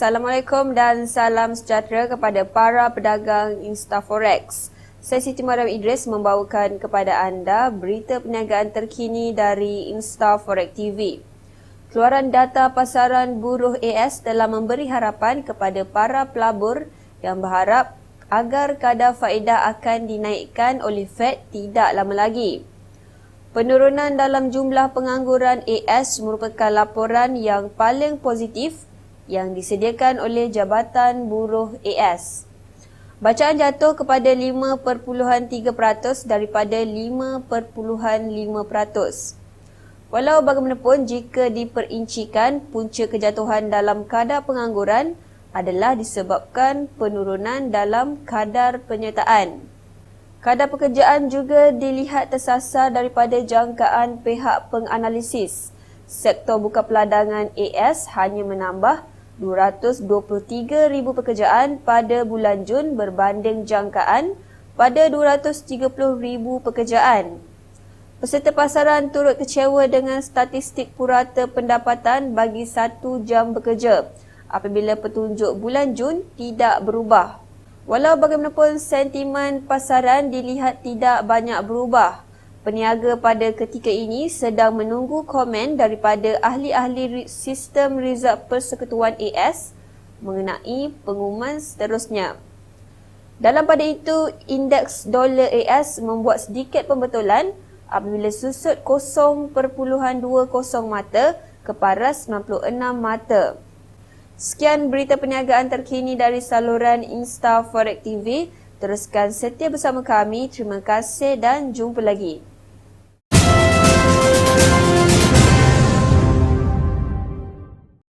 Assalamualaikum dan salam sejahtera kepada para pedagang Instaforex. Saya Siti Mariam Idris membawakan kepada anda berita perniagaan terkini dari Instaforex TV. Keluaran data pasaran buruh AS telah memberi harapan kepada para pelabur yang berharap agar kadar faedah akan dinaikkan oleh Fed tidak lama lagi. Penurunan dalam jumlah pengangguran AS merupakan laporan yang paling positif yang disediakan oleh Jabatan Buruh AS. Bacaan jatuh kepada 5.3% daripada 5.5%. Walau bagaimanapun jika diperincikan punca kejatuhan dalam kadar pengangguran adalah disebabkan penurunan dalam kadar penyertaan. Kadar pekerjaan juga dilihat tersasar daripada jangkaan pihak penganalisis. Sektor buka peladangan AS hanya menambah 223,000 pekerjaan pada bulan Jun berbanding jangkaan pada 230,000 pekerjaan. Peserta pasaran turut kecewa dengan statistik purata pendapatan bagi satu jam bekerja apabila petunjuk bulan Jun tidak berubah. Walau bagaimanapun sentimen pasaran dilihat tidak banyak berubah, Peniaga pada ketika ini sedang menunggu komen daripada ahli-ahli sistem result persekutuan AS mengenai pengumuman seterusnya. Dalam pada itu, indeks dolar AS membuat sedikit pembetulan apabila susut 0.20 mata ke paras 96 mata. Sekian berita perniagaan terkini dari saluran Insta Forex TV. Teruskan setia bersama kami. Terima kasih dan jumpa lagi.